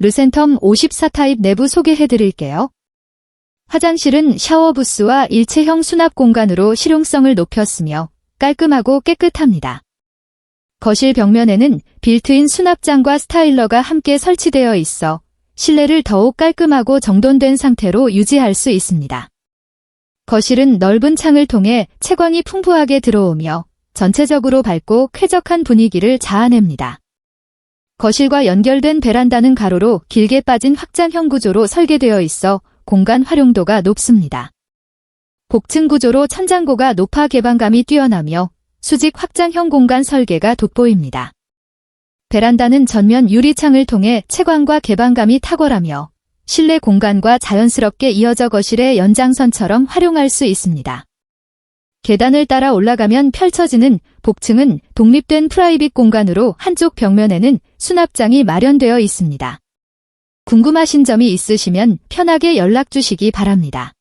르센텀 54타입 내부 소개해 드릴게요. 화장실은 샤워 부스와 일체형 수납 공간으로 실용성을 높였으며 깔끔하고 깨끗합니다. 거실 벽면에는 빌트인 수납장과 스타일러가 함께 설치되어 있어 실내를 더욱 깔끔하고 정돈된 상태로 유지할 수 있습니다. 거실은 넓은 창을 통해 채광이 풍부하게 들어오며 전체적으로 밝고 쾌적한 분위기를 자아냅니다. 거실과 연결된 베란다는 가로로 길게 빠진 확장형 구조로 설계되어 있어 공간 활용도가 높습니다. 복층 구조로 천장고가 높아 개방감이 뛰어나며 수직 확장형 공간 설계가 돋보입니다. 베란다는 전면 유리창을 통해 채광과 개방감이 탁월하며 실내 공간과 자연스럽게 이어져 거실의 연장선처럼 활용할 수 있습니다. 계단을 따라 올라가면 펼쳐지는 복층은 독립된 프라이빗 공간으로 한쪽 벽면에는 수납장이 마련되어 있습니다. 궁금하신 점이 있으시면 편하게 연락 주시기 바랍니다.